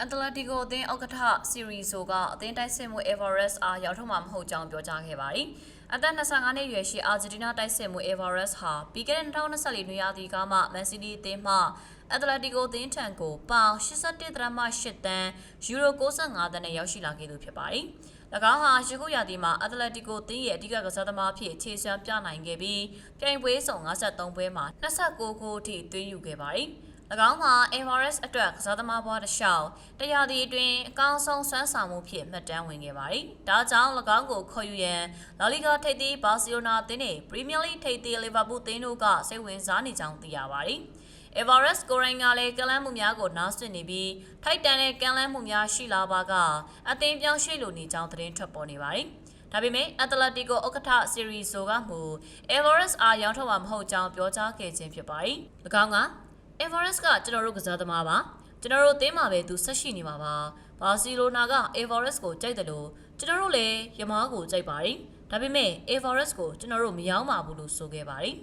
အန်တလက်တီကိုအသင်းဥက္ကဋ္ဌစီရီဆိုကအသင်းတိုက်စစ်မှု Everest အားရောက်ထုတ်မှာမဟုတ်ကြောင်းပြောကြားခဲ့ပါတယ်။အသက်25နှစ်အရွယ်ရှိအာဂျင်တီးနားတိုက်စစ်မှု Everest ဟာပြီးခဲ့တဲ့2024နွေရာသီကမှမန်စီးတီးအသင်းမှအက်တလက်တီကိုအသင်းထံကိုပေါင်81.8တန်းယူရို65တန်းနဲ့ရောက်ရှိလာခဲ့သူဖြစ်ပါတယ်။၎င်းဟာယခုရာသီမှာအက်တလက်တီကိုအသင်းရဲ့အဓိကကစားသမားအဖြစ်ခြေစွမ်းပြနိုင်ခဲ့ပြီးပြိုင်ပွဲစုံ53ပွဲမှာ29ဂိုးအထိသွင်းယူခဲ့ပါတယ်။၎ င်းမှာ Everest အတွက်ကစားသမားဘွားတစ်လျှောက်တရားဒီအတွင်းအကောင်းဆုံးစွမ်းဆောင်မှုဖြစ်မှတ်တမ်းဝင်ခဲ့ပါတယ်။ဒါကြောင့်၎င်းကိုခေါ်ယူရန်လာလီဂါထိပ်သီးဘာစီလိုနာအသင်းနဲ့ပရီးမီယာလိထိပ်သီးလီဗာပူးအသင်းတို့ကစိတ်ဝင်စားနေကြောင်းသိရပါတယ်။ Everest ကိုရိုင်းကလည်းကလန်းမှုများကိုနားဆွနေပြီးထိုက်တန်တဲ့ကလန်းမှုများရှိလာပါကအသင်းပြောင်းရွှေ့လိုနေကြောင်းသတင်းထွက်ပေါ်နေပါတယ်။ဒါပေမဲ့အက်တလက်တီကိုဥက္ကဋ္ဌစီရီဆိုကမူ Everest အားရောင်းထုတ်မှာမဟုတ်ကြောင်းပြောကြားခဲ့ခြင်းဖြစ်ပါတယ်။၎င်းက Everest ကကျွန်တော်တို့ကစားသမားပါကျွန်တော်တို့အသင်းမှာပဲသူဆက်ရှိနေမှာပါဘာစီလိုနာက Everest ကိုကြိုက်တယ်လို့ကျွန်တော်တို့လည်းယမားကိုကြိုက်ပါတယ်ဒါပေမဲ့ Everest ကိုကျွန်တော်တို့မရောင်းပါဘူးလို့ဆိုခဲ့ပါတယ်